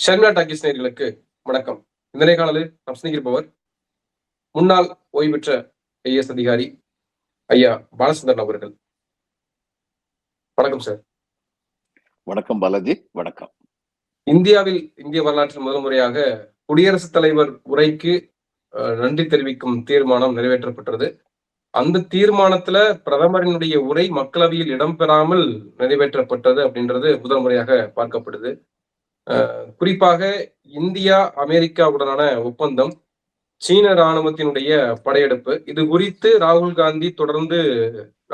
Sharmila talkies நேயர்களுக்கு வணக்கம். இந்த நேர்காணலில் நாம் சிந்திக்கிருப்பவர் முன்னாள் ஓய்வு பெற்ற ஐஏஎஸ் அதிகாரி ஐயா பாலச்சந்திரன் அவர்கள். வணக்கம் சார். வணக்கம் பாலாஜி. வணக்கம். இந்தியாவில் இந்திய வரலாற்றில் முதல் முறையாக குடியரசுத் தலைவர் உரைக்கு நன்றி தெரிவிக்கும் தீர்மானம் நிறைவேற்றப்பட்டது. அந்த தீர்மானத்துல பிரதமரினுடைய உரை மக்களவையில் இடம்பெறாமல் நிறைவேற்றப்பட்டது அப்படின்றது முதல் முறையாக பார்க்கப்படுது. குறிப்பாக இந்தியா அமெரிக்காவுடனான ஒப்பந்தம் சீன ராணுவத்தினுடைய படையெடுப்பு. இது குறித்து ராகுல் காந்தி தொடர்ந்து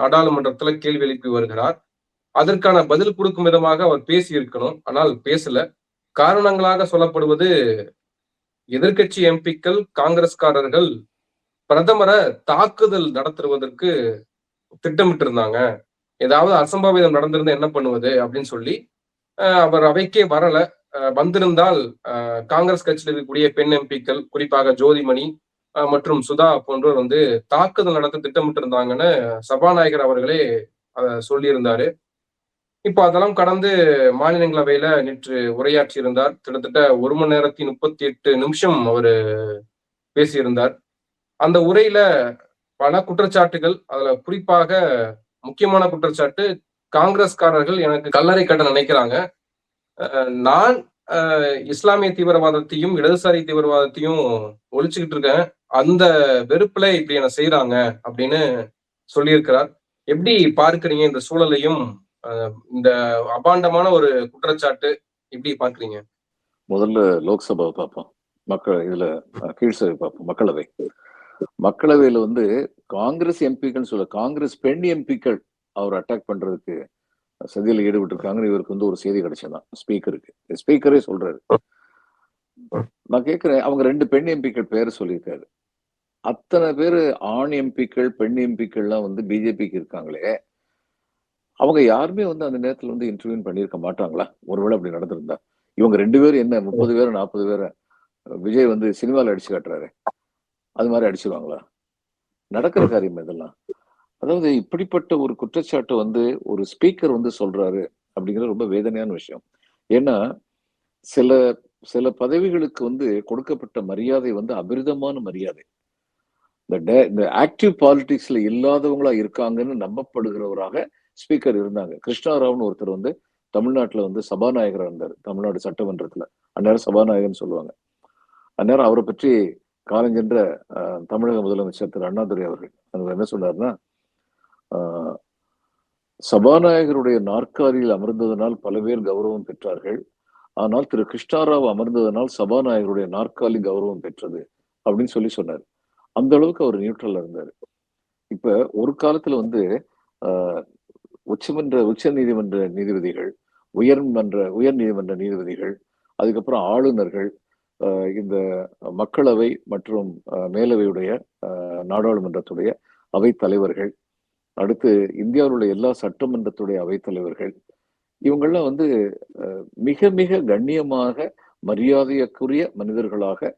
நாடாளுமன்றத்துல கேள்வி எழுப்பி வருகிறார். அதற்கான பதில் கொடுக்கும் விதமாக அவர் பேசி இருக்கணும் ஆனால் பேசல. காரணங்களாக சொல்லப்படுவது எதிர்க்கட்சி எம்பிக்கள் காங்கிரஸ்காரர்கள் பிரதமரை தாக்குதல் நடத்துவதற்கு திட்டமிட்டிருந்தாங்க. ஏதாவது அசம்பாவிதம் நடந்திருந்தா என்ன பண்ணுவது அப்படின்னு சொல்லி அவர் அவைக்கே வரல. வந்திருந்தால் காங்கிரஸ் கட்சியில் இருக்கக்கூடிய பெண் எம்பிக்கள் குறிப்பாக ஜோதிமணி மற்றும் சுதா போன்றோர் வந்து தாக்குதல் நடத்த திட்டமிட்டிருந்தாங்கன்னு சபாநாயகர் அவர்களே அதை சொல்லியிருந்தாரு. இப்போ அதெல்லாம் கடந்து மாநிலங்களவையில நேற்று உரையாற்றி இருந்தார் கிட்டத்தட்ட ஒரு மணி நேரத்தி முப்பத்தி எட்டு நிமிஷம் அவரு பேசியிருந்தார். அந்த உரையில பல குற்றச்சாட்டுகள் அதுல குறிப்பாக முக்கியமான குற்றச்சாட்டு காங்கிரஸ்காரர்கள் எனக்கு கல்லறை கட்ட நினைக்கிறாங்க. நான் அஹ், இஸ்லாமிய தீவிரவாதத்தையும் இடதுசாரி தீவிரவாதத்தையும் ஒழிச்சுக்கிட்டு இருக்கேன். அந்த வெறுப்புல இப்படி என்ன செய்யறாங்க அப்படின்னு சொல்லியிருக்கிறார். எப்படி பார்க்கறீங்க இந்த சூழலையும் அஹ், இந்த அபாண்டமான ஒரு குற்றச்சாட்டு எப்படி பாக்குறீங்க முதல்ல லோக்சபாவை பார்ப்போம். மக்கள் இதுல கீழ் கீழ்சபை பார்ப்போம். மக்களவை. மக்களவையில வந்து காங்கிரஸ் எம்பிக்கள் சொல்ல காங்கிரஸ் பெண் எம்பிக்கள் அவர் அட்டாக் பண்றதுக்கு சதியில் ஈடுபட்டிருக்காங்கன்னு இவருக்கு வந்து ஒரு செய்தி கிடைச்சதான் ஸ்பீக்கருக்கு. ஸ்பீக்கரே சொல்றாரு. நான் கேட்கிறேன் அவங்க ரெண்டு பெண் எம்பிக்கள் பேரை சொல்லியிருக்காரு. அத்தனை பேரு ஆண் எம்பிக்கள் பெண் எம்பிக்கள்லாம் வந்து பிஜேபிக்கு இருக்காங்களே அவங்க யாருமே வந்து அந்த நேரத்துல வந்து இன்டர்வியூ பண்ணியிருக்க மாட்டாங்களா? ஒருவேளை அப்படி நடந்திருந்தா. இவங்க ரெண்டு பேரும் என்ன முப்பது பேர் நாற்பது பேரை விஜய் வந்து சினிமாவில் அடிச்சு காட்டுறாரு. அது மாதிரி அடிச்சிருவாங்களா? நடக்கிற காரியம் இதெல்லாம். அதாவது இப்படிப்பட்ட ஒரு குற்றச்சாட்டை வந்து ஒரு ஸ்பீக்கர் வந்து சொல்றாரு அப்படிங்கிறது ரொம்ப வேதனையான விஷயம். ஏன்னா சில சில பதவிகளுக்கு வந்து கொடுக்கப்பட்ட மரியாதை வந்து அபிரிதமான மரியாதை. இந்த டே- இந்த ஆக்டிவ் பாலிடிக்ஸ்ல இல்லாதவங்களா இருக்காங்கன்னு நம்பப்படுகிறவராக ஸ்பீக்கர் இருந்தாங்க. கிருஷ்ணாராவ்னு ஒருத்தர் வந்து தமிழ்நாட்டுல வந்து சபாநாயகரா இருந்தார் தமிழ்நாடு சட்டமன்றத்துல. அந்நேரம் சபாநாயகர்னு சொல்லுவாங்க. அந்நேரம் அவரை பற்றி காலஞ்சென்ற தமிழக முதலமைச்சர் திரு அண்ணாதுரை அவர்கள் அவர் என்ன சொன்னார்னா சபாநாயகருடைய நாற்காலியில் அமர்ந்ததனால் பல பேர் கௌரவம் பெற்றார்கள். ஆனால் திரு கிருஷ்ணாராவ் அமர்ந்ததனால் சபாநாயகருடைய நாற்காலி கௌரவம் பெற்றது அப்படின்னு சொல்லி சொன்னார். அந்த அளவுக்கு அவர் நியூட்ரல்ல இருந்தார். இப்ப ஒரு காலத்துல வந்து ஆஹ், உச்சமன்ற உச்ச நீதிமன்ற நீதிபதிகள் உயர்மன்ற உயர் நீதிமன்ற நீதிபதிகள் அதுக்கப்புறம் ஆளுநர்கள் ஆஹ், இந்த மக்களவை மற்றும் மேலவையுடைய ஆஹ், நாடாளுமன்றத்துடைய அவை தலைவர்கள் அடுத்து இந்தியாவிலுள்ள எல்லா சட்டமன்றத்துடைய அவைத்தலைவர்கள் இவங்கள்லாம் இவங்கெல்லாம் வந்து மிக மிக கண்ணியமாக மரியாதைக்குரிய மனிதர்களாக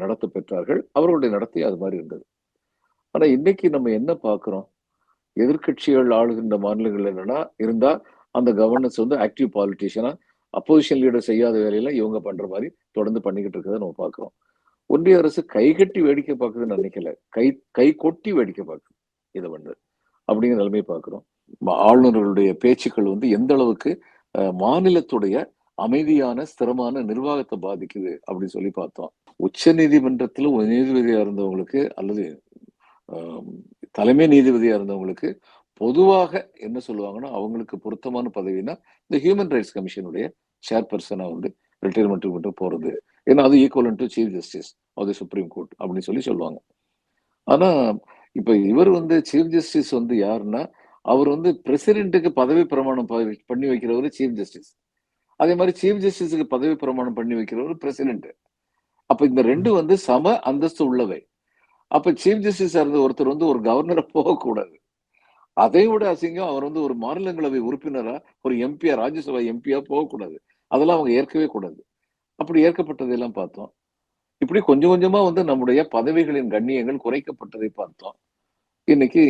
நடத்த பெற்றார்கள். அவர்களுடைய நடத்தை அது மாதிரி இருந்தது. ஆனா இன்னைக்கு நம்ம என்ன பார்க்கிறோம்? எதிர்க்கட்சிகள் ஆளுகின்ற மாநிலங்கள் என்னன்னா இருந்தா அந்த கவர்னன்ஸ் வந்து ஆக்டிவ் பாலிட்டிஷியனா அப்போசிஷன் லீடர் செய்யாத வேலையெல்லாம் இவங்க பண்ற மாதிரி தொடர்ந்து பண்ணிக்கிட்டு இருக்கிறத நம்ம பார்க்கிறோம். ஒன்றிய அரசு கைகட்டி வேடிக்கை பார்க்குதுன்னு நினைக்கல. கை கை கொட்டி வேடிக்கை பார்க்குது. இதை வந்து அப்படிங்கிற நிலைமை பார்க்குறோம். ஆளுநர்களுடைய பேச்சுக்கள் வந்து எந்த அளவுக்கு மாநிலத்துடைய அமைதியான ஸ்திரமான நிர்வாகத்தை பாதிக்குது அப்படின்னு சொல்லி பார்த்தோம். உச்ச நீதிமன்றத்துல ஒரு நீதிபதியா இருந்தவங்களுக்கு அல்லது தலைமை நீதிபதியா இருந்தவங்களுக்கு பொதுவாக என்ன சொல்லுவாங்கன்னா அவங்களுக்கு பொருத்தமான பதவினா இந்த ஹியூமன் ரைட்ஸ் கமிஷனுடைய சேர்பர்சனா வந்து ரிட்டையர்மெண்ட் மட்டும் போறது. ஏன்னா அது equal to chief justice of the supreme court அப்படின்னு சொல்லி சொல்லுவாங்க. ஆனா இப்ப இவர் வந்து சீஃப் ஜஸ்டிஸ் வந்து யாருன்னா அவர் வந்து பிரசிடென்ட்டுக்கு பதவி பிரமாணம் ப- பண்ணி வைக்கிறவர் சீஃப் ஜஸ்டிஸ் அதே மாதிரி சீஃப் ஜஸ்டிஸுக்கு பதவி பிரமாணம் பண்ணி வைக்கிறவர் பிரசிடென்ட் அப்ப இந்த ரெண்டு வந்து சம அந்தஸ்து உள்ளவை. அப்ப சீஃப் ஜஸ்டிஸ் இருந்த ஒருத்தர் வந்து ஒரு கவர்னரை போகக்கூடாது. அதை விட அசிங்கம் அவர் வந்து ஒரு மாநிலங்களவை உறுப்பினரா ஒரு எம்பியா ராஜ்யசபா எம்பியா போகக்கூடாது. அதெல்லாம் அவங்க ஏற்கவே கூடாது. அப்படி ஏற்கப்பட்டதையெல்லாம் பார்த்தோம். இப்படி கொஞ்சம் கொஞ்சமா வந்து நம்முடைய பதவிகளின் கண்ணியங்கள் குறைக்கப்பட்டதை பார்த்தோம். இன்னைக்கு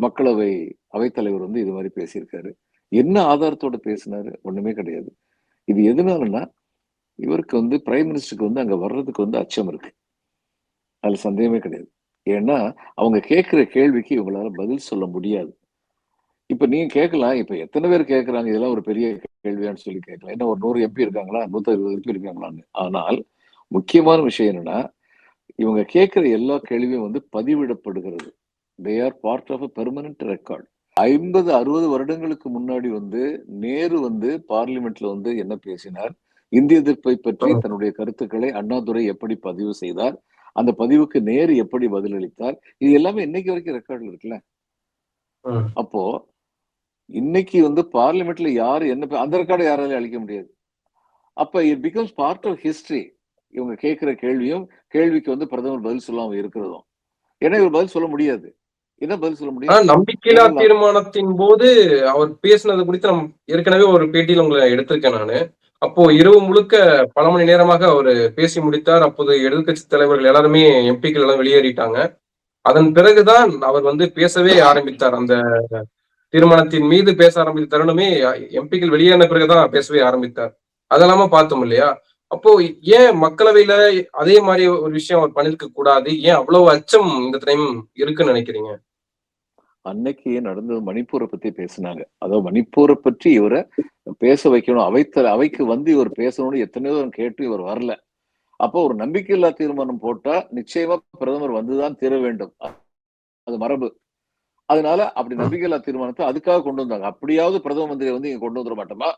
மக்களவை அவைத்தலைவர் வந்து இது மாதிரி பேசியிருக்காரு. என்ன ஆதாரத்தோட பேசினாரு? ஒண்ணுமே கிடையாது. இது எதனாலன்னா இவருக்கு வந்து பிரைம் மினிஸ்டருக்கு வந்து அங்க வர்றதுக்கு வந்து அச்சம் இருக்கு. அதுல சந்தேகமே கிடையாது. ஏன்னா அவங்க கேட்கிற கேள்விக்கு இவங்களால பதில் சொல்ல முடியாது. இப்ப நீங்க கேட்கலாம். இப்ப எத்தனை பேர் கேட்கறாங்க? இதெல்லாம் ஒரு பெரிய கேள்வியான்னு சொல்லி கேட்கலாம். என்ன ஒரு நூறு எம்பி இருக்காங்களா? நூத்தி இருபது எம்பி இருக்காங்களான்னு. ஆனால் முக்கியமான விஷயம் என்னன்னா இவங்க கேட்கிற எல்லா கேள்வியும் வந்து பதிவிடப்படுகிறது. They are part of a permanent record ஐம்பது அறுபது வருடங்களுக்கு முன்னாடி வந்து நேரு வந்து பார்லிமெண்ட்ல வந்து என்ன பேசினார்? இந்திய எதிர்ப்பை பற்றி. தன்னுடைய கருத்துக்களை அண்ணாதுரை எப்படி பதிவு செய்தார்? அந்த பதிவுக்கு நேரு எப்படி பதிலளித்தார்? இது எல்லாமே இன்னைக்கு வரைக்கும் ரெக்கார்ட்ல இருக்குல்ல. அப்போ இன்னைக்கு வந்து பார்லிமெண்ட்ல யாரு என்ன அந்த ரெக்கார்டை யாராலையும் அழிக்க முடியாது. அப்ப it becomes part of history இவங்க கேட்கிற கேள்வியும் கேள்விக்கு வந்து பிரதமர் பதில் சொல்லாம இருக்கிறதும். ஏன்னா இவர் பதில் சொல்ல முடியாது. என்ன பதில் சொல்ல நம்பிக்கையில்லா ஏன்னா தீர்மானத்தின் போது அவர் பேசினது குறித்து நம்ம ஏற்கனவே ஒரு பேட்டியில உங்களை எடுத்திருக்கேன் நானு. அப்போ இரவு முழுக்க பல மணி நேரமாக அவர் பேசி முடித்தார். அப்போது எதிர்க்கட்சி தலைவர்கள் எல்லாருமே எம்பிக்கள் எல்லாம் வெளியேறிட்டாங்க. அதன் பிறகுதான் அவர் வந்து பேசவே ஆரம்பித்தார். அந்த தீர்மானத்தின் மீது பேச ஆரம்பித்த தருணமே எம்பிக்கள் வெளியேறின பிறகுதான் பேசவே ஆரம்பித்தார். அதெல்லாம பார்த்தோம் இல்லையா? அப்போ ஏன் மக்களவையில அதே மாதிரி ஒரு விஷயம் அவர் பண்ணிருக்க கூடாது? ஏன் அவ்வளவு அச்சம் இந்த டைம் இருக்குன்னு நினைக்கிறீங்க? அன்னைக்கு நடந்தது மணிப்பூரை பத்தி பேசினாங்க. அதாவது மணிப்பூரை பற்றி இவரை பேச வைக்கணும். அவைத்த அவைக்கு வந்து இவர் பேசணும்னு எத்தனையோ கேட்டு இவர் வரல. அப்போ ஒரு நம்பிக்கையில்லா தீர்மானம் போட்டா நிச்சயமா பிரதமர் வந்துதான் தீர வேண்டும். அது மரபு. அதனால அப்படி நம்பிக்கையில்லா தீர்மானத்தை அதுக்காக கொண்டு வந்தாங்க. அப்படியாவது பிரதம மந்திரி வந்து இங்க கொண்டு வந்துட மாட்டோமா?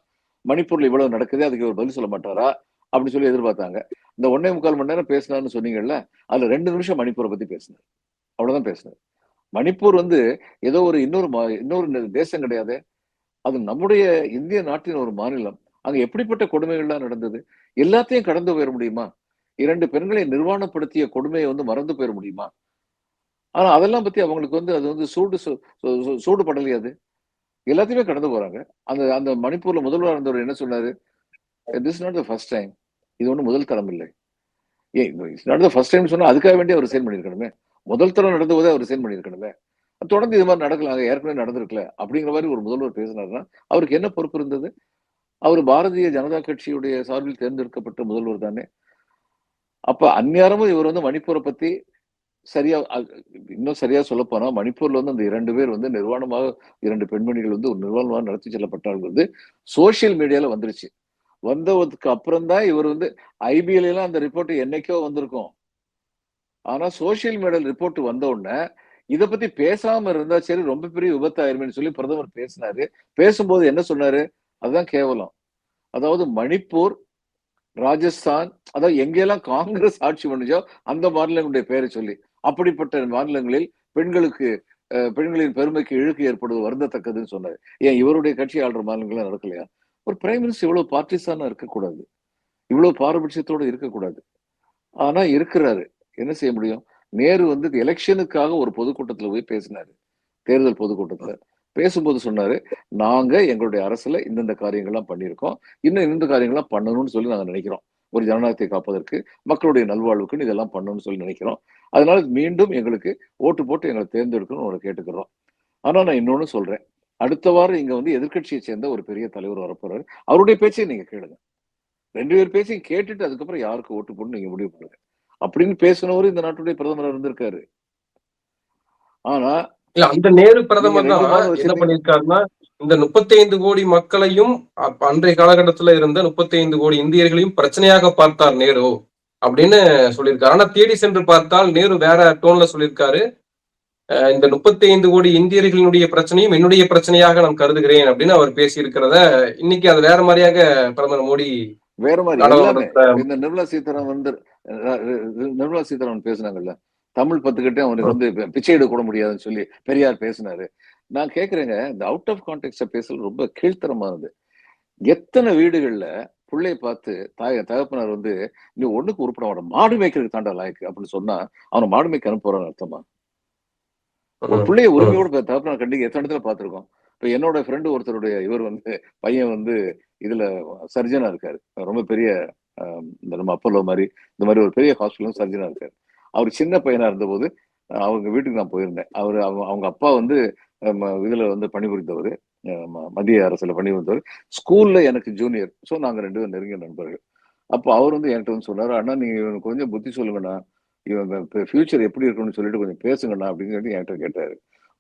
மணிப்பூர்ல இவ்வளவு நடக்குது அதுக்கு இவர் பதில் சொல்ல மாட்டாரா? அப்படின்னு சொல்லி எதிர்பார்த்தாங்க. இந்த ஒன்னே முக்கால் மணி நேரம் பேசினார்னு சொன்னீங்கல்ல அதுல ரெண்டு நிமிஷம் மணிப்பூரை பத்தி பேசினார். அவ்வளவுதான் பேசினார். மணிப்பூர் வந்து ஏதோ ஒரு இன்னொரு மா- இன்னொரு தேசம் கிடையாது. அது நம்முடைய இந்திய நாட்டின் ஒரு மாநிலம். அங்க எப்படிப்பட்ட கொடுமைகள்லாம் நடந்தது? எல்லாத்தையும் கடந்து போயிட முடியுமா? இரண்டு பெண்களை நிர்வாணப்படுத்திய கொடுமையை வந்து மறந்து போயிட முடியுமா? ஆனா அதெல்லாம் பத்தி அவங்களுக்கு வந்து அது வந்து சூடு சு- சூடு படலையாது அது. எல்லாத்தையுமே கடந்து போறாங்க. அந்த அந்த மணிப்பூர்ல முதல்வர் இருந்தவர் என்ன சொன்னாரு? This not the first time இது ஒன்றும் முதல் தரம் இல்லை. ஏ it's not the first time சொன்னா அதுக்காக வேண்டிய அவர் சைன் பண்ணிருக்கணுமே முதல் தரம் நடந்த போதே அவர் சைன் பண்ணிருக்கணுமே தொடர்ந்து இது மாதிரி நடக்கலாம் ஏற்கனவே நடந்திருக்கல அப்படிங்கிற மாதிரி ஒரு முதல்வர் பேசினாருன்னா அவருக்கு என்ன பொறுப்பு இருந்தது? அவர் பாரதிய ஜனதா கட்சியுடைய சார்பில் தேர்ந்தெடுக்கப்பட்ட முதல்வர் தானே. அப்ப அந்நேரமும் இவர் வந்து மணிப்பூரை பத்தி சரியா இன்னும் சரியா சொல்ல போனா மணிப்பூர்ல வந்து அந்த இரண்டு பேர் வந்து நிர்வாணமாக இரண்டு பெண்மணிகள் வந்து ஒரு நிர்வாணமாக நடத்தி செல்லப்பட்டார்கள் வந்து சோசியல் மீடியால வந்துருச்சு. வந்ததுக்கு அப்புறம் தான் இவர் வந்து ஐபிஎல் எல்லாம் அந்த ரிப்போர்ட் என்னைக்கோ வந்திருக்கும். ஆனா சோசியல் மீடியா ரிப்போர்ட் வந்த உடனே இத பத்தி பேசாம இருந்தா சரி ரொம்ப பெரிய விபத்தாயிருமேன்னு சொல்லி பிரதமர் பேசினாரு. பேசும்போது என்ன சொன்னாரு? அதுதான் கேவலம். அதாவது மணிப்பூர் ராஜஸ்தான் அதாவது எங்கெல்லாம் காங்கிரஸ் ஆட்சி பண்ணுச்சோ அந்த மாநிலங்களுடைய பெயரை சொல்லி அப்படிப்பட்ட மாநிலங்களில் பெண்களுக்கு பெண்களின் பெருமைக்கு இழுக்கு ஏற்படுவது வருந்தத்தக்கதுன்னு சொன்னாரு. ஏன் இவருடைய கட்சி ஆளுற மாநிலங்கள்லாம் நடக்கலையா? ஒரு பிரைம் மினிஸ்டர் இவ்வளவு பார்ட்டிசானா இருக்கக்கூடாது. இவ்வளவு பாரபட்சத்தோட இருக்கக்கூடாது. ஆனா இருக்கிறாரு. என்ன செய்ய முடியும்? நேரு வந்து எலெக்ஷனுக்காக ஒரு பொதுக்கூட்டத்துல போய் பேசினாரு. தேர்தல் பொதுக்கூட்டத்துல. பேசும்போது சொன்னாரு நாங்க எங்களுடைய அரசுல இந்தந்த காரியங்கள்லாம் பண்ணியிருக்கோம். இன்னும் இந்த காரியங்கள்லாம் பண்ணணும்னு சொல்லி நாங்க நினைக்கிறோம். ஒரு ஜனநாயகத்தை காப்பதற்கு மக்களுடைய நல்வாழ்வுக்குன்னு இதெல்லாம் பண்ணணும்னு சொல்லி நினைக்கிறோம். அதனால மீண்டும் எங்களுக்கு ஓட்டு போட்டு எங்களை தேர்ந்தெடுக்கணும்னு ஒரு கேட்டுக்கிறோம். ஆனா நான் இன்னொன்னு சொல்றேன். அடுத்த வாரம் இங்க வந்து எதிர்க்கட்சியை சேர்ந்த ஒரு பெரிய தலைவர் வரப்போறாரு. அவருடைய பேச்சை நீங்க கேளுங்க. ரெண்டு பேர் பேச்சையும் கேட்டுட்டு அதுக்கப்புறம் யாருக்கு ஓட்டு போடணும் நீங்க முடிவு பண்ணுங்க. அப்படின்னு பேசினவர் இந்த நாட்டுடைய பிரதமர் இருந்திருக்காரு. ஆனா அந்த நேரு பிரதமர் தான் என்ன. பண்ணிருக்காருன்னா இந்த 35 கோடி மக்களையும் அன்றைய காலகட்டத்துல இருந்த 35 கோடி இந்தியர்களையும் பிரச்சனையாக பார்த்தார் நேரு அப்படின்னு சொல்லியிருக்காரு. ஆனா தேடி சென்று பார்த்தால் நேரு வேற டோன்ல சொல்லியிருக்காரு. இந்த 35 கோடி இந்தியர்களினுடைய பிரச்சனையும் என்னுடைய பிரச்சனையாக நான் கருதுகிறேன் அப்படின்னு அவர் பேசியிருக்கிறத இன்னைக்கு அது வேற மாதிரியாக பிரதமர் மோடி வேற மாதிரி இந்த நிர்மலா சீதாராமன் வந்து நிர்மலா சீதாராமன் பேசுனாங்கல்ல தமிழ் பத்துக்கிட்டே அவனுக்கு வந்து பிச்சை எடுக்க கூட முடியாதுன்னு சொல்லி பெரியார் பேசினாரு. நான் கேக்குறேங்க இந்த அவுட் ஆஃப் கான்டெக்ட் பேசுறது ரொம்ப கீழ்த்தரமானது. எத்தனை வீடுகள்ல பிள்ளைய பார்த்து தாய தகப்பனார் வந்து நீ ஒண்ணுக்கு உருப்பட மாடு மேய்க்கிறதுக்கு தாண்டா லாய்க்கு அப்படின்னு சொன்னா அவனை மாடு மேய்க்க அனுப்புறான்னு அர்த்தமா? ஒரு பிள்ளைய உரிமையோட தகப்பனார் கண்டிக்க எத்தனை இடத்துல பார்த்திருக்கோம். இப்ப என்னோட ஃப்ரெண்டு ஒருத்தருடைய இவர் வந்து பையன் வந்து இதுல சர்ஜனா இருக்காரு. ரொம்ப பெரிய இந்த நம்ம அப்பல்லோ மாதிரி இந்த மாதிரி ஒரு பெரிய ஹாஸ்பிட்டலும் சர்ஜனா இருக்காரு. அவர் சின்ன பையனா இருந்தபோது அவங்க வீட்டுக்கு நான் போயிருந்தேன். அவர் அவங்க அப்பா வந்து இதுல வந்து பணிபுரிந்தவர் மத்திய அரசுல பணிபுரிந்தவர். ஸ்கூல்ல எனக்கு ஜூனியர் ஸோ நாங்க ரெண்டு பேரும் நெருங்கிய நண்பர்கள். அப்போ அவர் வந்து என்கிட்ட வந்து சொன்னாரு அண்ணா நீங்க கொஞ்சம் புத்தி சொல்லுங்கண்ணா. இவங்க ஃபியூச்சர் எப்படி இருக்கும்னு சொல்லிட்டு கொஞ்சம் பேசுங்கண்ணா அப்படின்னு சொல்லி என்கிட்ட கேட்டாரு.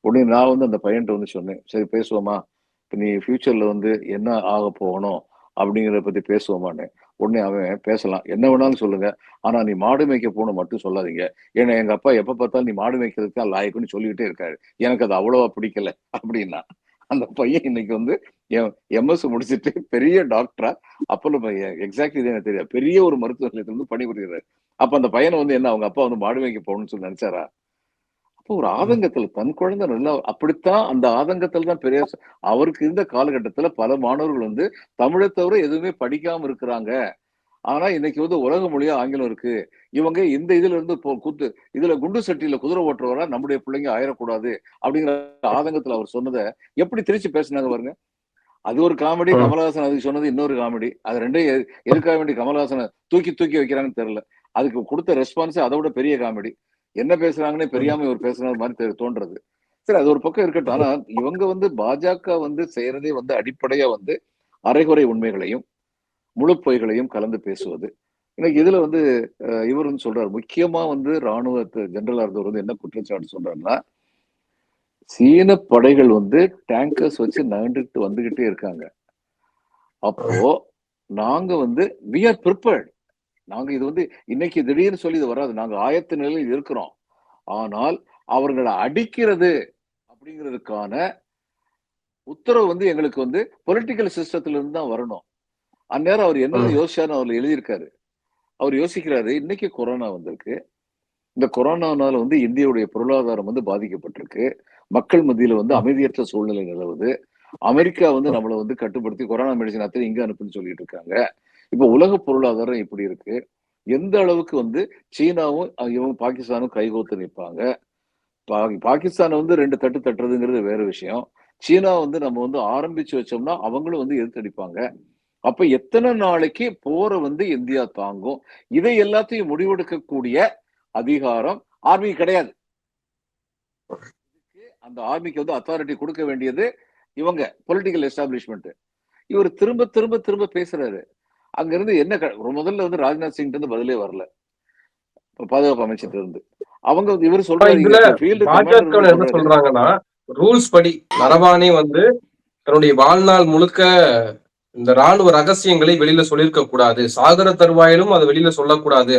உடனே நான் வந்து அந்த பையன்கிட்ட வந்து சொன்னேன் சரி பேசுவோமா? இப்போ நீ ஃபியூச்சரில் வந்து என்ன ஆக போகணும் அப்படிங்கிறத பத்தி பேசுவோமான்னு. உடனே அவன் பேசலாம். என்ன வேணாலும் சொல்லுங்க. ஆனா நீ மாடு மேய்க்க போகணும் மட்டும் சொல்லாதீங்க. ஏன்னா எங்க அப்பா எப்ப பார்த்தாலும் நீ மாடு மேய்க்கிறதுக்கு தான் லாயக்குன்னு சொல்லிக்கிட்டே இருக்காரு. எனக்கு அது அவ்வளவா பிடிக்கல அப்படின்னா. அந்த பையன் இன்னைக்கு வந்து எம்எஸ் முடிச்சுட்டு பெரிய டாக்டரா அப்போலோ எக்ஸாக்ட்லி இது எனக்கு தெரியாது? பெரிய ஒரு மருத்துவ நிலையத்துல வந்து பணிபுரிகிறாரு அப்ப அந்த பையனை வந்து என்ன அவங்க அப்பா வந்து மாடு வாங்கி போகணும்னு சொல்லி நினைச்சாரா? அப்போ ஒரு ஆதங்கத்துல தன் குழந்தை நல்லா அப்படித்தான் அந்த ஆதங்கத்துல தான் பெரிய அவருக்கு இருந்த காலகட்டத்துல பல மாணவர்கள் வந்து தமிழை தவிர எதுவுமே படிக்காம இருக்கிறாங்க. ஆனா இன்னைக்கு வந்து உலக மொழியா ஆங்கிலம் இருக்கு. இவங்க இந்த இதுல இருந்து குத்து இதுல குண்டு சட்டியில குதிரை ஓட்டுறவரா நம்முடைய பிள்ளைங்க ஆயிடக்கூடாது அப்படிங்கிற ஆதங்கத்துல அவர் சொன்னதை எப்படி திருச்சி பேசினாங்க பாருங்க. அது ஒரு காமெடி. கமலஹாசன் அதுக்கு சொன்னது இன்னொரு காமெடி. அது ரெண்டையும் எது- எதுக்காக வேண்டி கமலஹாசனை தூக்கி தூக்கி வைக்கிறாங்கன்னு தெரியல. அதுக்கு கொடுத்த ரெஸ்பான்ஸ் அதை விட பெரிய காமெடி. என்ன பேசுறாங்கன்னே தெரியாம இவர் பேசுற மாதிரி தோன்றது. சரி அது ஒரு பக்கம் இருக்கட்டும். ஆனா இவங்க வந்து பாஜக வந்து செய்யறதே வந்து அடிப்படையா வந்து அரைகுறை உண்மைகளையும் முழு பொய்களையும் கலந்து பேசுவது. எனக்கு இதுல வந்து இவர் வந்து சொல்றாரு முக்கியமா வந்து ராணுவ ஜெனரலா இருந்தவர் வந்து என்ன குற்றச்சாட்டு சொல்றாருன்னா சீன படைகள் வந்து டேங்கர்ஸ் வச்சு நகண்டுட்டு வந்துகிட்டே இருக்காங்க. அப்போ நாங்க வந்து வி ஆர் ப்ரிப்பேர்ட் நாங்க இது வந்து இன்னைக்கு திடீர்னு சொல்லி இது வராது. நாங்க ஆயத்த நிலையில் இருக்கிறோம். ஆனால் அவர்களை அடிக்கிறது அப்படிங்கிறதுக்கான உத்தரவு வந்து எங்களுக்கு வந்து பொலிட்டிக்கல் சிஸ்டத்துல இருந்து தான் வரணும். அந்நேரம் அவர் என்ன ம். யோசிச்சாருன்னு அவர் எழுதியிருக்காரு. அவர் யோசிக்கிறாரு இன்னைக்கு கொரோனா வந்திருக்கு. இந்த கொரோனானால வந்து இந்தியாவுடைய பொருளாதாரம் வந்து பாதிக்கப்பட்டிருக்கு. மக்கள் மத்தியில வந்து அமைதியற்ற சூழ்நிலை நிலவுது. அமெரிக்கா வந்து நம்மளை வந்து கட்டுப்படுத்தி கொரோனா மெடிசன் அத்தனை இங்க அனுப்புன்னு சொல்லிட்டு இருக்காங்க. இப்ப உலக பொருளாதாரம் இப்படி இருக்கு? எந்த அளவுக்கு வந்து சீனாவும் இவங்க பாகிஸ்தானும் கைகோத்து நிற்பாங்க? பா- பாகிஸ்தானை வந்து ரெண்டு தட்டு தட்டுறதுங்கிறது வேற விஷயம். சீனா வந்து நம்ம வந்து ஆரம்பிச்சு வச்சோம்னா அவங்களும் வந்து எதிர்த்தடிப்பாங்க அப்ப எத்தனை நாளைக்கு போரை வந்து இந்தியா தாங்கும்? இதை எல்லாத்தையும் முடிவெடுக்கக்கூடிய அதிகாரம் ஆர்மி கிடையாது. அந்த ஆர்மிக்கு வந்து அத்தாரிட்டி கொடுக்க வேண்டியது இவங்க பொலிட்டிக்கல் எஸ்டாப்ளிஷ்மெண்ட் இவர் திரும்ப திரும்ப திரும்ப பேசுறாரு. அங்க இருந்து என்ன முதல்ல வந்து ராஜ்நாத் சிங் இருந்து பதிலே வரல. பாதுகாப்பு அமைச்சர்ல இருந்து அவங்க இவர் பாஜக என்ன சொல்றாங்கன்னா ரூல்ஸ் படி நரவானே வந்து தன்னுடைய வாழ்நாள் முழுக்க இந்த ராணுவ ரகசியங்களை வெளியில சொல்லியிருக்க கூடாது. சாகர தருவாயிலும் அதை வெளியில சொல்லக்கூடாது.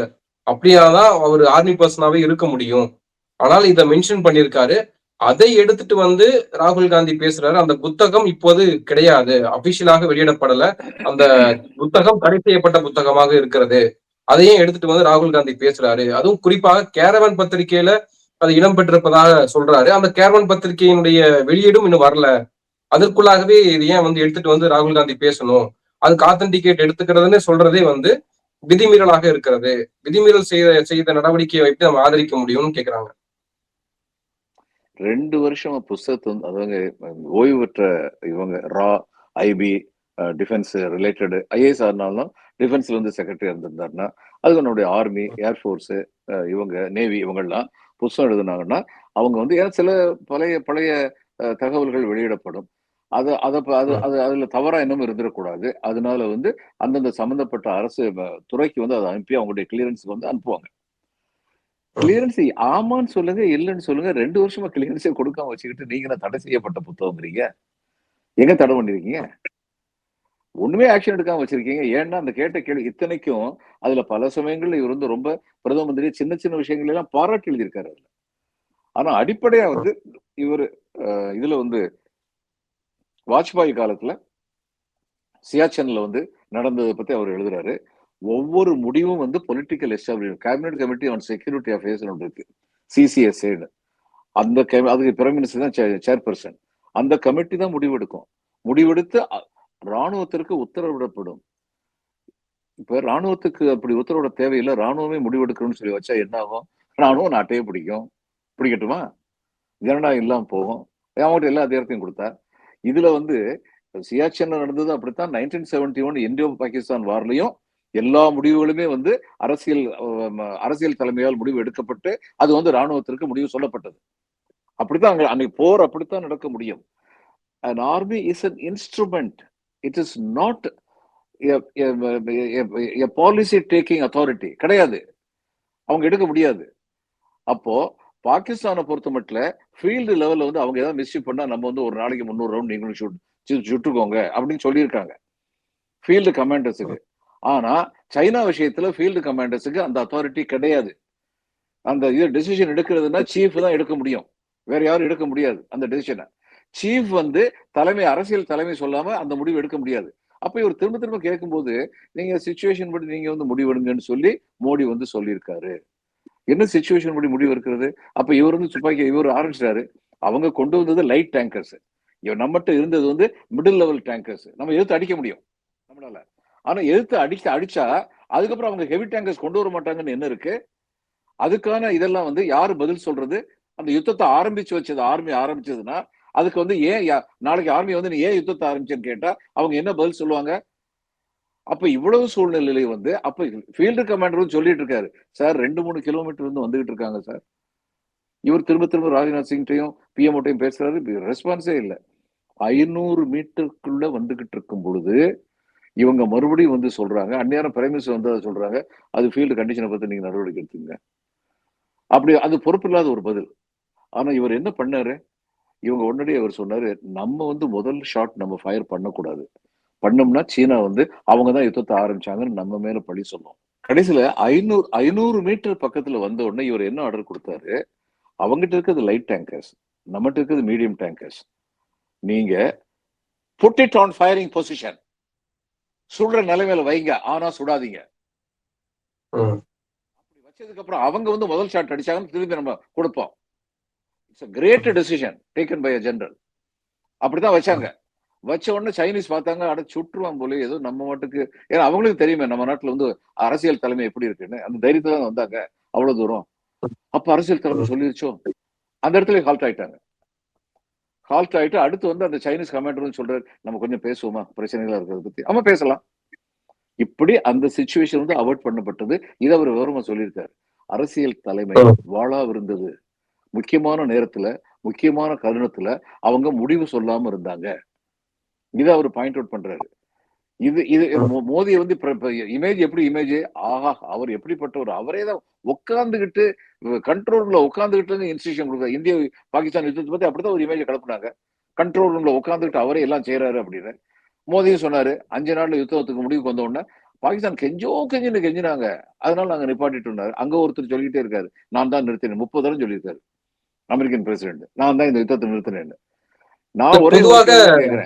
அப்படியாதான் அவர் ஆர்மி பர்சனாவே இருக்க முடியும். ஆனால் இதை மென்ஷன் பண்ணியிருக்காரு. அதை எடுத்துட்டு வந்து ராகுல் காந்தி பேசுறாரு. அந்த புத்தகம் இப்போது கிடையாது. அபிஷியலாக வெளியிடப்படல. அந்த புத்தகம் தடை செய்யப்பட்ட புத்தகமாக இருக்கிறது. அதையும் எடுத்துட்டு வந்து ராகுல் காந்தி பேசுறாரு. அதுவும் குறிப்பாக கேரவன் பத்திரிகையில அது இடம்பெற்றிருப்பதாக சொல்றாரு. அந்த கேரவன் பத்திரிகையினுடைய வெளியீடும் இன்னும் வரல. அதற்குள்ளாகவே இது ஏன் வந்து எடுத்துட்டு வந்து ராகுல் காந்தி பேசணும்? அதுக்கு ஆத்தன்டிகேட் எடுத்துக்கிறதுன்னு சொல்றதே வந்து விதிமீறலாக இருக்கிறது. விதிமீறல் செய்த செய்த நடவடிக்கையை வைத்து நம்ம ஆதரிக்க முடியும்னு கேக்குறாங்க. ரெண்டு வருஷமா புஸ்தகத்தை வந்து அதாவது ஓய்வு பெற்ற இவங்க ரா ஐபி டிஃபென்ஸ் ரிலேட்டடு ஐஏஎஸ் ஆனாலும் டிஃபென்ஸ்ல வந்து செக்ரட்டரி இருந்திருந்தாருன்னா அது நம்முடைய ஆர்மி ஏர்ஃபோர்ஸ் இவங்க நேவி இவங்கெல்லாம் புஸ்தகம் எழுதுனாங்கன்னா அவங்க வந்து ஏன்னா சில பழைய பழைய தகவல்கள் வெளியிடப்படும். அது அதை அது அது அதுல தவறா இன்னமும் இருந்துடக்கூடாது. அதனால வந்து அந்தந்த சம்பந்தப்பட்ட அரசு துறைக்கு வந்து அதை அனுப்பி அவங்களுடைய கிளியரன்ஸ்க்கு வந்து அனுப்புவாங்க. கிளியரன்ஸ் ஆமான்னு சொல்லுங்க இல்லைன்னு சொல்லுங்க ரெண்டு வருஷமா கிளியரன்ஸே கொடுக்காம வச்சுக்கிட்டு நீங்க என்ன தடை செய்யப்பட்ட புத்தகங்கிறீங்க? எங்க தடை பண்ணிருக்கீங்க? ஒண்ணுமே ஆக்ஷன் எடுக்காம வச்சிருக்கீங்க. ஏன்னா அந்த கேட்ட கேள்வி இத்தனைக்கும் அதுல பல சமயங்கள்ல இவர் வந்து ரொம்ப பிரதம மந்திரி சின்ன சின்ன விஷயங்கள் எல்லாம் பாராட்டி எழுதியிருக்காரு அதுல. ஆனா அடிப்படையா வந்து இவர் இதுல வந்து வாஜ்பாய் காலத்துல சியாச்சன்ல வந்து நடந்ததை பத்தி அவர் எழுதுறாரு. ஒவ்வொரு முடிவும் வந்து political establish cabinet committee on security affairs ஒன்று இருக்கு. சிசிஎஸ்ஏன்னு அந்த கமி- அதுக்கு பிரைம் மினிஸ்டர் தான் சேர்பர்சன் அந்த கமிட்டி தான் முடிவெடுக்கும். முடிவெடுத்து ராணுவத்திற்கு உத்தரவிடப்படும். இப்ப ராணுவத்துக்கு அப்படி உத்தரவிட தேவையில்லை. ராணுவமே முடிவெடுக்கணும்னு சொல்லி வச்சா என்ன ஆகும்? ராணுவம் நாட்டையே பிடிக்கும். பிடிக்கட்டுமா? ஜனநாயகம் இல்லாமல் போகும். அவங்ககிட்ட எல்லா அதிகாரத்தையும் கொடுத்தா இதுல வந்து சியாச்சன்ல நடந்தது அப்படித்தான் nineteen seventy one Indo Pakistan வார்லயும் எல்லா முடிவுகளுமே வந்து அரசியல் அரசியல் தலைமையால் முடிவு எடுக்கப்பட்டு அது வந்து ராணுவத்திற்கு முடிவு சொல்லப்பட்டது. அப்படித்தான் அங்க அன்னைக்கு போர் அப்படித்தான் நடக்க முடியும். An army is an instrument it is not policy taking authority கிடையாது. அவங்க எடுக்க முடியாது. அப்போ பாகிஸ்தானை பொறுத்த மட்டும் ஃபீல்டு லெவலில் வந்து அவங்க ஏதாவது மிஸ்யூ பண்ணா நம்ம வந்து ஒரு நாளைக்கு முந்நூறு ரவுண்ட் நீங்களும் ஷூட் சுட்டுக்கோங்க அப்படின்னு சொல்லியிருக்காங்க. ஃபீல்டு கமாண்டர்ஸுக்கு ஆனா சைனா விஷயத்துல ஃபீல்டு கமாண்டர்ஸுக்கு அந்த அத்தாரிட்டி கிடையாது. அந்த இது டெசிஷன் எடுக்கிறதுனா சீஃப் தான் எடுக்க முடியும். வேற யாரும் எடுக்க முடியாது அந்த டெசிஷனை சீஃப் வந்து தலைமை அரசியல் தலைமை சொல்லாம அந்த முடிவு எடுக்க முடியாது. அப்ப இவர் திரும்ப திரும்ப கேட்கும்போது நீங்க சுச்சுவேஷன் படி நீங்க வந்து முடிவெடுங்கன்னு சொல்லி மோடி வந்து சொல்லியிருக்காரு. என்ன சுச்சுவேஷன் படி முடிவு இருக்கிறது அப்ப இவர் வந்து துப்பாக்கி இவர் ஆரம்பிச்சிட்டாரு. அவங்க கொண்டு வந்தது லைட் டேங்கர்ஸ் இவர் நம்மகிட்ட இருந்தது வந்து மிடில் லெவல் டேங்கர்ஸ் நம்ம எதிர்த்து அடிக்க முடியும். நம்மளால. ஆனா எதிர்த்து அடிக்க அடிச்சா அதுக்கப்புறம் அவங்க ஹெவி டேங்கர்ஸ் கொண்டு வர மாட்டாங்கன்னு என்ன இருக்கு? அதுக்கான இதெல்லாம் வந்து யாரு பதில் சொல்றது? அந்த யுத்தத்தை ஆரம்பிச்சு வச்சது ஆர்மி ஆரம்பிச்சதுன்னா அதுக்கு வந்து ஏன் நாளைக்கு ஆர்மி வந்து நீ ஏன் யுத்தத்தை ஆரம்பிச்சேன்னு கேட்டா அவங்க என்ன பதில் சொல்லுவாங்க? அப்ப இவ்வளவு சூழ்நிலையில வந்து அப்ப ஃபீல்டு கமாண்டரும் சொல்லிட்டு இருக்காரு. சார் ரெண்டு மூணு கிலோமீட்டர் வந்து வந்துகிட்டு இருக்காங்க சார். இவர் திரும்ப திரும்ப ராஜ்நாத் சிங்டையும் பிஎம்ஓட்டையும் பேசுறாரு. ரெஸ்பான்ஸே இல்லை. ஐநூறு மீட்டருக்குள்ள வந்துகிட்டு இருக்கும் பொழுது இவங்க மறுபடியும் வந்து சொல்றாங்க. அந்நேரம் பிரைமிஸ் வந்து அதை சொல்றாங்க. அது ஃபீல்டு கண்டிஷனை பத்தி நீங்க நடவடிக்கை எடுத்துங்க அப்படி அது பொறுப்பில்லாத ஒரு பதில். ஆனா இவர் என்ன பண்ணாரு? இவங்க உடனடியே அவர் சொன்னாரு நம்ம வந்து முதல் ஷாட் நம்ம ஃபயர் பண்ணக்கூடாது. பண்ணோம்னா சீனா வந்து அவங்க தான் யுத்தத்தை ஆரம்பிச்சாங்கன்னு நம்ம மேல பழி சொன்னோம் கடைசியில ஐநூறு ஐநூறு மீட்டர் பக்கத்துல வந்த உடனே இவர் என்ன ஆர்டர் கொடுத்தாரு? அவங்ககிட்ட இருக்கிறது லைட் டேங்கர்ஸ் நம்மகிட்ட இருக்கிறது மீடியம் டேங்கர்ஸ் நீங்க put it on firing position சுடுற நிலைமையில வைங்க ஆனா சுடாதீங்க. அப்படி வச்சதுக்கு அப்புறம் அவங்க வந்து முதல் ஷாட் அடிச்சாங்கன்னு திரும்பி நம்ம கொடுப்போம். It's great decision taken by a general அப்படிதான் வச்சாங்க. வச்ச உடனே சைனீஸ் பார்த்தாங்க அட சுட்டுருவான் போல ஏதோ நம்ம மட்டுக்கு. ஏன்னா அவங்களுக்கு தெரியுமே நம்ம நாட்டுல வந்து அரசியல் தலைமை எப்படி இருக்குன்னு. அந்த தைரியத்துல தான் வந்தாங்க. அவ்வளவு தூரம். அப்ப அரசியல் தலைமை சொல்லிருச்சோ? அந்த இடத்துல ஹால்ட் ஆயிட்டாங்க. ஹால்ட் ஆயிட்டு அடுத்து வந்து அந்த சைனீஸ் கமாண்டர் சொல்றாரு நம்ம கொஞ்சம் பேசுவோமா? பிரச்சனைகளா இருக்கிறத பத்தி. ஆமா பேசலாம். இப்படி அந்த சுச்சுவேஷன் வந்து அவாய்ட் பண்ணப்பட்டது. இதை அவர் விவரமா சொல்லியிருக்காரு. அரசியல் தலைமை. வாழா இருந்தது முக்கியமான நேரத்துல முக்கியமான கருணத்துல அவங்க முடிவு சொல்லாம இருந்தாங்க. இதை அவர் பாயிண்ட் அவுட் பண்றாரு. இது இது மோதியை வந்து இமேஜ் எப்படி இமேஜ் ஆஹா அவர் எப்படிப்பட்டவர் அவரே தான் உட்கார்ந்துகிட்டு கண்ட்ரோல் ரூம்ல உட்கார்ந்துகிட்டு இன்ஸ்டியூஷன் கொடுக்குறாரு. இந்திய பாகிஸ்தான் யுத்தத்தை பத்தி அப்படிதான் ஒரு இமேஜ் கிளப்புனாங்க. கண்ட்ரோல் ரூம்ல உட்கார்ந்துகிட்டு அவரே எல்லாம் செய்யறாரு அப்படின்னு. மோதியும் சொன்னாரு அஞ்சு நாள்ல யுத்தத்துக்கு முடிவுக்கு வந்த உடனே பாகிஸ்தான் கெஞ்சோ கெஞ்சின்னு கெஞ்சினாங்க. அதனால நாங்க நிப்பாட்டிட்டு இருந்தாரு. அங்க ஒருத்தர் சொல்லிக்கிட்டே இருக்காரு நான் தான் நிறுத்தினேன். முப்பது தடவை சொல்லியிருக்காரு. அமெரிக்கன் பிரசிடென்ட் நான் தான் இந்த யுத்தத்தை நிறுத்தினேன் நான் ஒரே ஒரு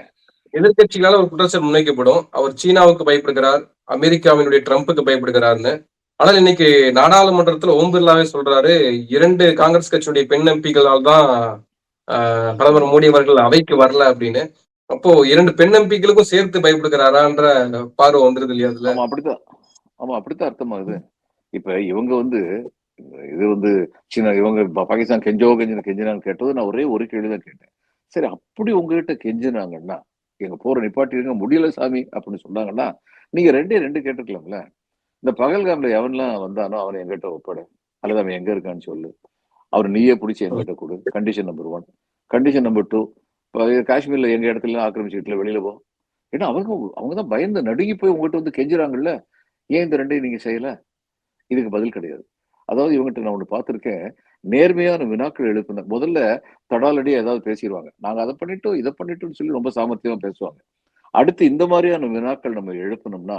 எதிர்கட்சிகளால் ஒரு குற்றச்சாட்டு முன்வைக்கப்படும். அவர் சீனாவுக்கு பயப்படுகிறார் அமெரிக்காவினுடைய ட்ரம்ப்புக்கு பயப்படுகிறார்னு. ஆனால் இன்னைக்கு நாடாளுமன்றத்துல ஓம் பிர்லாவே சொல்றாரு இரண்டு காங்கிரஸ் கட்சியுடைய பெண் எம்பிகளால் தான் ஆஹ், பிரதமர் மோடி அவர்கள் அவைக்கு வரல அப்படின்னு. அப்போ இரண்டு பெண் எம்பிக்களுக்கும் சேர்த்து பயப்படுகிறாரான்ற பார்வை வந்துருது இல்லையா அதுல? அப்படித்தான். ஆமா அப்படித்தான் அர்த்தமாகுது. இப்ப இவங்க வந்து இது வந்து சீனா இவங்க பாகிஸ்தான் கெஞ்சோ கெஞ்சின கெஞ்சினான்னு கேட்டது நான் ஒரே ஒரு கேள்விதான் கேட்டேன். சரி அப்படி உங்ககிட்ட கெஞ்சினாங்கன்னா எங்க போற நிப்பாட்டிடுங்க முடியல சாமி அப்படின்னு சொன்னாங்கன்னா நீங்க ரெண்டே ரெண்டு கேட்டுக்கலாம்ல இந்த பகல்காம்ல எவன்லாம் வந்தானோ அவனை எங்கிட்ட ஒப்படை. அல்லது அவன் எங்க இருக்கான்னு சொல்லு. அவர் நீயே பிடிச்சி எங்கிட்ட கொடு. Condition number one condition number two காஷ்மீர்ல எங்க இடத்துல ஆக்கிரமிச்சுட்டுல வெளியில போ. ஏன்னா அவங்க அவங்க தான் பயந்து நடுங்கி போய் உங்ககிட்ட வந்து கெஞ்சுறாங்கல்ல. ஏன் இந்த ரெண்டையும் நீங்க செய்யல? இதுக்கு பதில் கிடையாது. அதாவது இவங்ககிட்ட நான் ஒண்ணு பார்த்துருக்கேன். நேர்மையான வினாக்கள் எழுப்புன முதல்ல தடாலடியா ஏதாவது பேசிடுவாங்க நாங்க அதை பண்ணிட்டோம் இதை பண்ணிட்டோம்னு சொல்லி ரொம்ப சாமர்த்தியமா பேசுவாங்க. அடுத்து இந்த மாதிரியான வினாக்கள் நம்ம எழுப்பினோம்னா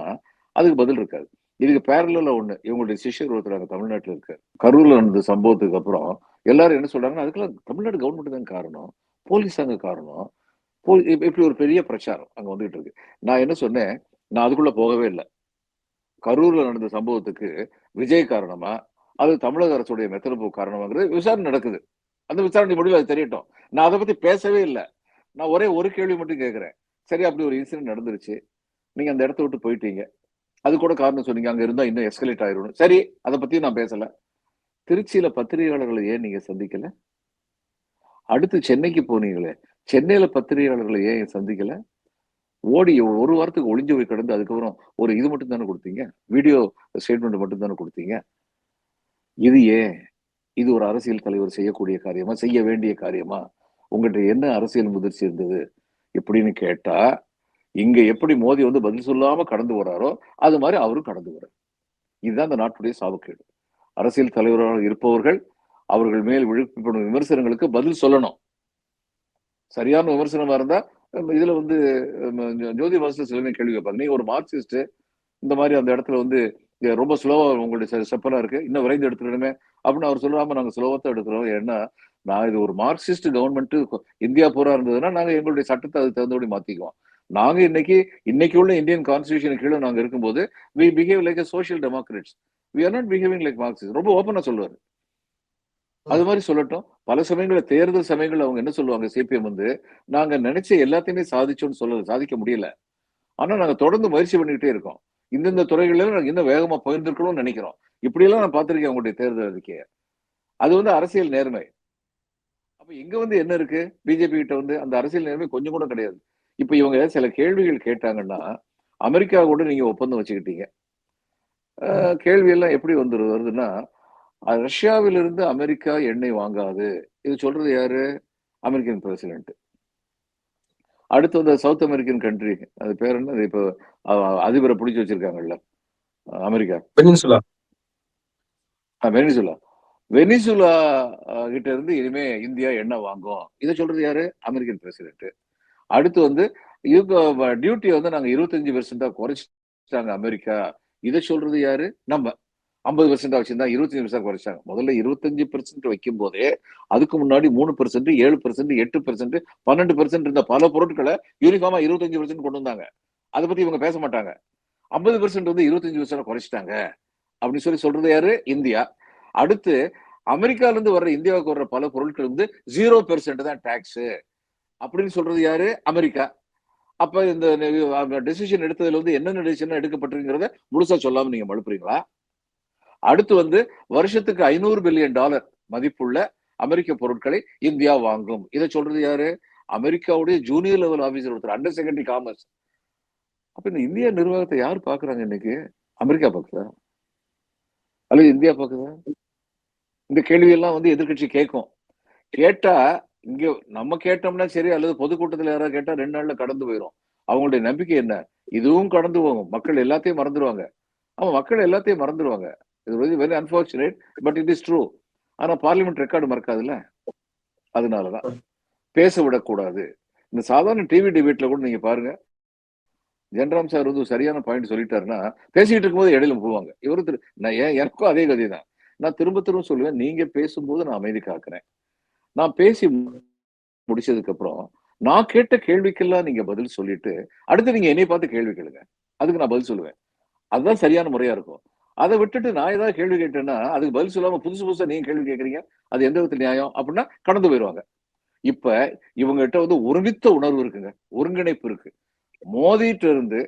அதுக்கு பதில் இருக்காது. இதுக்கு பேரலில் ஒண்ணு இவங்களுடைய சிஷ்யர் ஒருத்தர் அங்கே தமிழ்நாட்டுல இருக்காரு. கரூர்ல நடந்த சம்பவத்துக்கு அப்புறம் எல்லாரும் என்ன சொல்றாங்கன்னா அதுக்கெல்லாம் தமிழ்நாடு கவர்மெண்ட் தான் காரணம். போலீஸ் அங்க காரணம். போ இப்ப இப்படி ஒரு பெரிய பிரச்சாரம் அங்க வந்துகிட்டு இருக்கு. நான் என்ன சொன்னேன் நான் அதுக்குள்ள போகவே இல்லை. கரூர்ல நடந்த சம்பவத்துக்கு விஜய் காரணமா அது தமிழக அரசுடைய மெத்தனப்பு காரணமாங்கிறது விசாரணை நடக்குது. அந்த விசாரணை முடிவு அது தெரியட்டும். நான் அதை பத்தி பேசவே இல்லை. நான் ஒரே ஒரு கேள்வி மட்டும் கேட்கிறேன் சரி அப்படி ஒரு இன்சிடென்ட் நடந்துருச்சு. நீங்க அந்த இடத்த விட்டு போயிட்டீங்க. அது கூட காரணம் சொன்னீங்க. அங்க இருந்தா இன்னும் எஸ்கலேட் ஆயிரும் சரி அதை பத்தி நான் பேசல. திருச்சியில பத்திரிகையாளர்களை ஏன் நீங்க சந்திக்கல? அடுத்து சென்னைக்கு போனீங்களே. சென்னையில பத்திரிகையாளர்களை ஏன் சந்திக்கல? ஓடி ஒரு வாரத்துக்கு ஒளிஞ்சு போய் கிடந்து அதுக்கப்புறம் ஒரு இது மட்டும் தானே கொடுத்தீங்க? வீடியோ ஸ்டேட்மெண்ட் மட்டும் தானே கொடுத்தீங்க? இது ஏன்? இது ஒரு அரசியல் தலைவர் செய்யக்கூடிய காரியமா? செய்ய வேண்டிய காரியமா? உங்கள்கிட்ட என்ன அரசியல் முதிர்ச்சி இருந்தது? இப்படின்னு கேட்டா இங்க எப்படி மோடி வந்து பதில் சொல்லாம கடந்து வர்றாரோ அது மாதிரி அவரும் கடந்து வர்றார். இதுதான் இந்த நாட்டுடைய சாவுக்கேடு. அரசியல் தலைவராக இருப்பவர்கள் அவர்கள் மேல் விழுப்பப்படும் விமர்சனங்களுக்கு பதில் சொல்லணும். சரியான விமர்சனமா இருந்தா இதுல வந்து ஜோதி பாஸ்கர் சிலமே கேள்வி கேட்பாங்க. நீ ஒரு மார்க்சிஸ்ட் இந்த மாதிரி அந்த இடத்துல வந்து ரொம்ப ஸ்லோவா உங்களுடைய செப்பலா இருக்கு. இன்னும் விரைந்து எடுத்துக்கணுமே அப்படின்னு அவர் சொல்லாம நாங்க ஸ்லோவா எடுக்கிறோம். ஏன்னா நான் இது ஒரு மார்க்சிஸ்ட் கவர்மெண்ட் இந்தியா பூரா இருந்ததுன்னா நாங்க எங்களுடைய சட்டத்தை அதுக்கு தகுந்தபடி மாத்திக்குவோம். நாங்க இன்னைக்கு இன்னைக்கு உள்ள இந்தியன் கான்ஸ்டியூஷன் கீழே நாங்க இருக்கும்போது we behave like a social democrats we are not behaving like Marxist ரொம்ப ஓப்பனா சொல்லுவாரு. அது மாதிரி சொல்லட்டும். பல சமயங்களில் தேர்தல் சமயங்கள்ல அவங்க என்ன சொல்லுவாங்க? சிபிஎம் வந்து நாங்க நினைச்ச எல்லாத்தையுமே சாதிச்சோம்னு சொல்லல சாதிக்க முடியல. ஆனா நாங்க தொடர்ந்து முயற்சி பண்ணிக்கிட்டே இருக்கோம். இந்தந்த துறைகளிலும் நாங்க இன்னும் வேகமா பகிர்ந்துருக்கணும்னு நினைக்கிறோம். இப்படியெல்லாம் நான் பார்த்திருக்கேன் உங்களுடைய தேர்தல் அறிக்கையை அது வந்து அரசியல் நேர்மை. அப்ப இங்க வந்து என்ன இருக்கு? பிஜேபி கிட்ட வந்து அந்த அரசியல் நேர்மை கொஞ்சம் கூட கிடையாது. இப்ப இவங்க சில கேள்விகள் கேட்டாங்கன்னா அமெரிக்கா கூட நீங்க ஒப்பந்தம் வச்சுக்கிட்டீங்க. அஹ் கேள்வி எல்லாம் எப்படி வந்து வருதுன்னா ரஷ்யாவிலிருந்து அமெரிக்கா எண்ணெய் வாங்காது. இது சொல்றது யாரு? அமெரிக்கன் பிரசிடென்ட் அடுத்து வந்து சவுத் அமெரிக்கன் கண்ட்ரி அது பேர் என்ன? இப்போ அதிபரை பிடிச்சி வச்சிருக்காங்கல்ல அமெரிக்கா. வெனிசுலா. வெனிசுலா. அஹ், கிட்ட இருந்து இனிமே இந்தியா எண்ணெய் வாங்கும்? இதை சொல்றது யாரு? அமெரிக்கன் பிரசிடென்ட் அடுத்து வந்து இவங்க டியூட்டி வந்து நாங்க இருபத்தஞ்சு பெர்சென்டா குறைச்சிட்டாங்க அமெரிக்கா. இதை சொல்றது யாரு? நம்ம. ஐம்பது பெர்சென்டா வச்சிருந்தா இருபத்தஞ்சு பெர்சென்ட் குறைச்சாங்க. முதல்ல இருபத்தஞ்சு பெர்சென்ட் வைக்கும் போதே அதுக்கு முன்னாடி மூணு பெர்சென்ட் ஏழு பெர்சென்ட் எட்டு பெர்சென்ட் பன்னெண்டு பெர்சென்ட் இருந்த பல பொருட்களை யூனிஃபார்மா இருபத்தஞ்சு பெர்சென்ட் கொண்டு வந்தாங்க. அதை பத்தி இவங்க பேச மாட்டாங்க. ஐம்பது பெர்சென்ட் வந்து இருபத்தஞ்சு பெர்சென்ட் குறைச்சிட்டாங்க. அப்படின்னு சொல்லி சொல்றது யாரு? இந்தியா. அடுத்து அமெரிக்கால இருந்து வர்ற இந்தியாவுக்கு வர்ற பல பொருட்கள் வந்து ஜீரோ பெர்சென்ட் தான் டாக்ஸ் அப்படின்னு சொல்றது யாரு? அமெரிக்கா. அப்ப இந்த டெசிஷன் எடுத்ததுல வந்து என்னென்ன டெசிஷன் எடுக்கப்பட்டிருக்கிறத முழுசா சொல்லாம நீங்க மழுப்புறீங்களா? அடுத்து வந்து வருஷத்துக்கு ஐநூறு பில்லியன் டாலர் மதிப்புள்ள அமெரிக்க பொருட்களை இந்தியா வாங்கும். இதை சொல்றது யாரு? அமெரிக்காவுடைய ஜூனியர் லெவல் ஆபீசர் ஒருத்தர் அண்டர் செகண்டரி காமர்ஸ் அப்ப இந்த இந்திய நிர்வாகத்தை யார் பாக்குறாங்க இன்னைக்கு? அமெரிக்கா பாக்குதா? அல்லது இந்தியா பாக்குதா? இந்த கேள்வி எல்லாம் வந்து எதிர்க்கட்சி கேட்கும். கேட்டா இங்க நம்ம கேட்டோம்னா சரி அல்லது பொதுக்கூட்டத்தில் யாராவது கேட்டா ரெண்டு நாள்ல கடந்து போயிடும் அவங்களுடைய நம்பிக்கை என்ன? இதுவும் கடந்து போகும். மக்கள் எல்லாத்தையும் மறந்துடுவாங்க ஆமா மக்கள் எல்லாத்தையும் மறந்துடுவாங்க இது வந்து very unfortunate but it is true ஆனா பார்லிமெண்ட் ரெக்கார்டு மறக்காதுல்ல? அதனாலதான். பேச விடக்கூடாது. இந்த சாதாரண டிவி டிபேட்ல கூட நீங்க பாருங்க. ஜென்ராம் சார் வந்து சரியான பாயிண்ட் சொல்லிட்டாருன்னா பேசிக்கிட்டு இருக்கும்போது இடையில போவாங்க. இவரு திரு- நான் ஏன் எனக்கும் அதே கதை தான் நான் திரும்ப திரும்ப சொல்லுவேன் நீங்க பேசும்போது நான் அமைதி காக்குறேன். நான் பேசி முடிச்சதுக்கு அப்புறம் நான் கேட்ட கேள்விக்கெல்லாம் நீங்க பதில் சொல்லிட்டு அடுத்து நீங்க என்னை பார்த்து கேள்வி கேளுங்க. அதுக்கு நான் பதில் சொல்லுவேன். அதுதான் சரியான முறையா இருக்கும். அதை விட்டுட்டு நான் ஏதாவது கேள்வி கேட்டேன்னா அதுக்கு பதில் சொல்லாம புதுசு புதுசா நீங்க கேள்வி கேட்கறீங்க. அது எந்த விதத்துல நியாயம் அப்படின்னா கடந்து போயிடுவாங்க இப்ப இவங்ககிட்ட வந்து ஒருமித்த உணர்வு இருக்குங்க. ஒருங்கிணைப்பு இருக்கு. மோதிட்டு இருந்து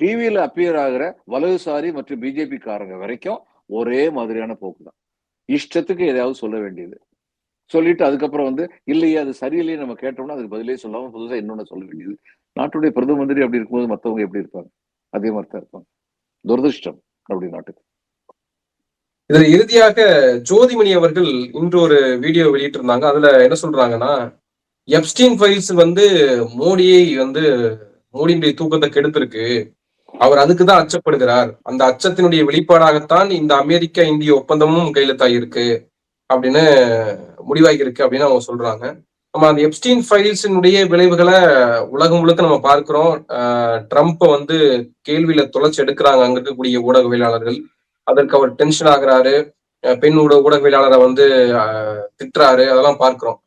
டிவியில அப்பியர் ஆகிற வலதுசாரி மற்றும் பிஜேபி காரங்க வரைக்கும் ஒரே மாதிரியான போக்கு தான். இஷ்டத்துக்கு எதையாவது சொல்ல வேண்டியது. சொல்லிட்டு அதுக்கப்புறம் வந்து இல்லையே அது சரியில்லையே நம்ம கேட்டோம்னா அதுக்கு பதிலே சொல்லாம புதுசா இன்னொன்னு சொல்ல வேண்டியது. நாட்டுடைய பிரதம மந்திரி அப்படி இருக்கும்போது மத்தவங்க எப்படி இருப்பாங்க? அதே மாதிரி தான் இருப்பாங்க. துரதிருஷ்டம் அப்படி நாட்டுக்கு. இதுல இறுதியாக ஜோதிமணி அவர்கள் இன்று ஒரு வீடியோ வெளியிட்டிருந்தாங்க. அதுல என்ன சொல்றாங்கன்னா எப்ஸ்டீன் ஃபைல்ஸ் வந்து மோடியை வந்து மோடியினுடைய தூக்கத்தை கெடுத்திருக்கு. அவர் அதுக்குதான் அச்சப்படுகிறார். அந்த அச்சத்தினுடைய வெளிப்பாடாகத்தான் இந்த அமெரிக்கா இந்திய ஒப்பந்தமும் கையெழுத்தாயிருக்கு அப்படின்னு முடிவாகி இருக்கு அப்படின்னு அவங்க சொல்றாங்க. நம்ம அந்த எப்ஸ்டீன் ஃபைல்ஸினுடைய விளைவுகளை உலகம் முழுக்க நம்ம பார்க்கிறோம். ட்ரம்ப்பை வந்து கேள்வியில தொலைச்சு எடுக்கிறாங்க அங்க இருக்கக்கூடிய ஊடகவியலாளர்கள். அதற்கு அவர் டென்ஷன் ஆகுறாரு. அஹ் பெண் ஊட ஊடகவியலாளரை வந்து அஹ், திட்டுறாரு. அதெல்லாம் பார்க்கிறோம்.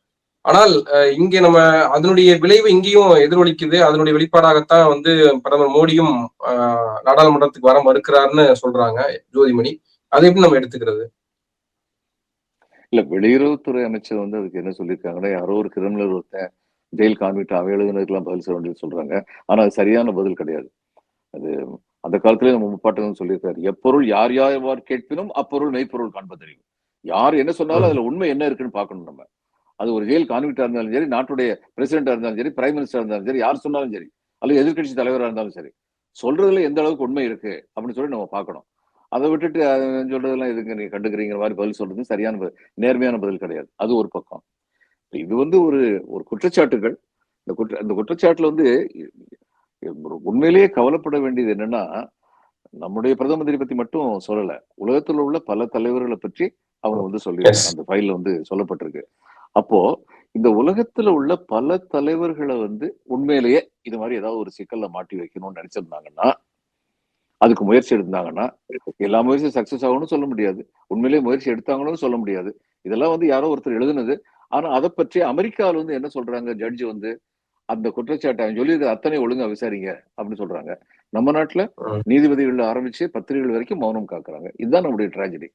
ஆனால் அஹ், இங்கே நம்ம அதனுடைய விளைவு இங்கேயும் எதிரொலிக்குது. அதனுடைய வெளிப்பாடாகத்தான் வந்து பிரதமர் மோடியும் நாடாளுமன்றத்துக்கு வர மறுக்கிறாருன்னு சொல்றாங்க ஜோதிமணி. அதை எப்படி நம்ம எடுத்துக்கிறது? இல்ல வெளியுறவுத்துறை அமைச்சர் வந்து அதுக்கு என்ன சொல்லியிருக்காங்கன்னா யாரோ ஒரு கிரிமினல் ஒருத்தன் ஜெயில் கான்விக்ட் அவன் எழுதுனதுக்கெல்லாம் பதில் சொல்ல வேண்டியது சொல்றாங்க. ஆனா அது சரியான பதில் கிடையாது. அது அந்த காலத்திலே நம்ம முப்பாட்டங்கள் சொல்லியிருக்காரு. எப்பொருள் யார் யார் கேட்பினும் அப்பொருள் மெய்ப்பொருள் காண்பதறியும் யார் என்ன சொன்னாலும் அதுல உண்மை என்ன இருக்குன்னு பார்க்கணும் நம்ம. அது ஒரு ஜெயில் கான்விக்டா இருந்தாலும் சரி நாட்டுடைய பிரசிடென்டா இருந்தாலும் சரி பிரைம் மினிஸ்டர் இருந்தாலும் சரி யார் சொன்னாலும் சரி அல்லது எதிர்க்கட்சி தலைவரா இருந்தாலும் சரி சொல்றதுல எந்த அளவுக்கு உண்மை இருக்கு அப்படின்னு சொல்லி நம்ம பார்க்கணும். அதை விட்டுட்டு அஹ், சொல்றதெல்லாம் எதுக்கு நீங்க கண்டுக்கிறீங்கிற மாதிரி பதில் சொல்றது சரியான நேர்மையான பதில் கிடையாது. அது ஒரு பக்கம். இது வந்து ஒரு ஒரு குற்றச்சாட்டுகள். இந்த குற்ற இந்த குற்றச்சாட்டுல வந்து உண்மையிலேயே கவலைப்பட வேண்டியது என்னன்னா நம்முடைய பிரதம மந்திரி பத்தி மட்டும் சொல்லல. உலகத்துல உள்ள பல தலைவர்களை பற்றி அவங்க வந்து Yes. அந்த ஃபைல்ல வந்து சொல்லப்பட்டிருக்கு. அப்போ இந்த உலகத்துல உள்ள பல தலைவர்களை வந்து உண்மையிலேயே இது மாதிரி ஏதாவது ஒரு சிக்கல்ல மாட்டி வைக்கணும்னு நினைச்சிருந்தாங்கன்னா அதுக்கு முயற்சி எடுத்தாங்கன்னா எல்லா முயற்சியும் சக்சஸ் ஆகும்னு சொல்ல முடியாது. உண்மையிலேயே முயற்சி எடுத்தாங்கன்னு சொல்ல முடியாது. இதெல்லாம் வந்து யாரோ ஒருத்தர் எழுதுனது. ஆனா அதை பற்றி அமெரிக்காவில் வந்து என்ன சொல்றாங்க ஜட்ஜி வந்து? அந்த குற்றச்சாட்டை அவன் சொல்லி இதை அத்தனை ஒழுங்கா விசாரிங்க அப்படின்னு சொல்றாங்க. நம்ம நாட்டுல. நீதிபதிகள் ஆரம்பிச்சு பத்திரிகைகள் வரைக்கும் மௌனம் காக்குறாங்க. இதுதான் நம்முடைய டிராஜடி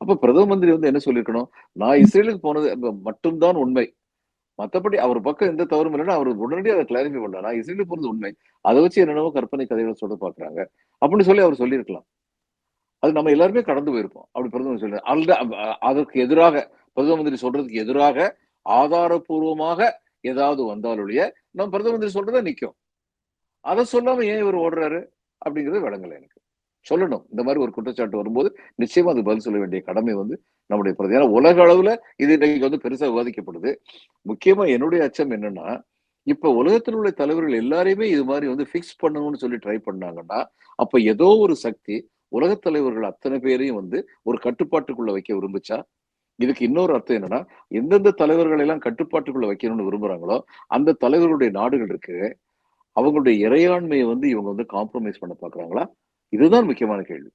அப்ப பிரதம மந்திரி வந்து என்ன சொல்லிருக்கணும் நான் இஸ்ரேலுக்கு போனது மட்டும்தான் உண்மை. மத்தபடி அவர் பக்கம் எந்த தவறும் இல்லைன்னா அவர் உடனடியாக அதை கிளாரிஃபை பண்ணலாம் நான் இஸ்ரேலுக்கு போனது உண்மை. அதை வச்சு என்னென்னவோ கற்பனை கதைகளை சொல்ல பாக்குறாங்க. அப்படின்னு சொல்லி அவர் சொல்லியிருக்கலாம். அது நம்ம எல்லாருமே கடந்து போயிருப்போம். அப்படி பிரதமர் சொல்லி அதற்கு எதிராக பிரதம மந்திரி சொல்றதுக்கு எதிராக ஆதாரபூர்வமாக ஏதாவது வந்தாலுடைய நம்ம பிரதம மந்திரி சொல்றதா நிக்கும். அதை சொல்லாம ஏன் இவர் ஓடுறாரு? அப்படிங்கிறது விளங்கலை எனக்கு. சொல்லணும். இந்த மாதிரி ஒரு குற்றச்சாட்டு வரும்போது நிச்சயமா அது பதில் சொல்ல வேண்டிய கடமை வந்து நம்முடைய பிரதமர். ஏன்னா உலக அளவுல இது இன்னைக்கு வந்து பெருசா விவாதிக்கப்படுது. முக்கியமா என்னுடைய அச்சம் என்னன்னா இப்ப உலகத்தில் உள்ள தலைவர்கள் எல்லாரையுமே இது மாதிரி வந்து ஃபிக்ஸ் பண்ணணும்னு சொல்லி ட்ரை பண்ணாங்கன்னா அப்ப ஏதோ ஒரு சக்தி உலக தலைவர்கள் அத்தனை பேரையும் வந்து ஒரு கட்டுப்பாட்டுக்குள்ள வைக்க விரும்பிச்சா? இதுக்கு இன்னொரு அர்த்தம் என்னன்னா எந்தெந்த தலைவர்களை எல்லாம் கட்டுப்பாட்டுக்குள்ள வைக்கணும்னு விரும்புறாங்களோ அந்த தலைவர்களுடைய நாடுகள் இருக்கு. அவங்களுடைய இறையாண்மையை வந்து இவங்க வந்து காம்ப்ரமைஸ் பண்ண பாக்குறாங்களா இதுதான் முக்கியமான கேள்வி.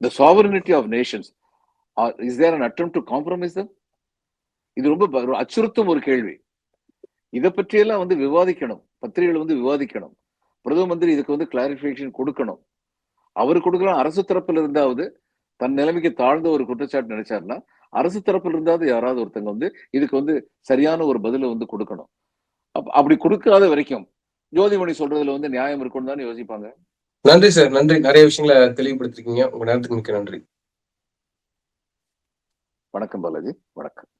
The sovereignty of nations is there an attempt to compromise இது ரொம்ப அச்சுறுத்தும் ஒரு கேள்வி. இதை பற்றியெல்லாம் வந்து விவாதிக்கணும். பத்திரிகைகள் வந்து விவாதிக்கணும். பிரதம மந்திரி இதுக்கு வந்து கிளாரிபிகேஷன் கொடுக்கணும். அவர் கொடுக்கலாம் அரசு தரப்புல இருந்தாவது தன் நிலைமைக்கு தாழ்ந்த ஒரு குற்றச்சாட்டு நினைச்சாருன்னா அரசு தரப்புல இருந்தாவது யாராவது ஒருத்தங்க வந்து இதுக்கு வந்து சரியான ஒரு பதிலை வந்து கொடுக்கணும். அப்ப அப்படி கொடுக்காத வரைக்கும் ஜோதிமணி சொல்றதுல வந்து நியாயம் இருக்கும்னு தானே யோசிப்பாங்க? நன்றி சார் நன்றி. நிறைய விஷயங்களை தெளிவுபடுத்திருக்கீங்க. உங்க நேரத்துக்கு மிக்க நன்றி. வணக்கம் பாலாஜி. வணக்கம்.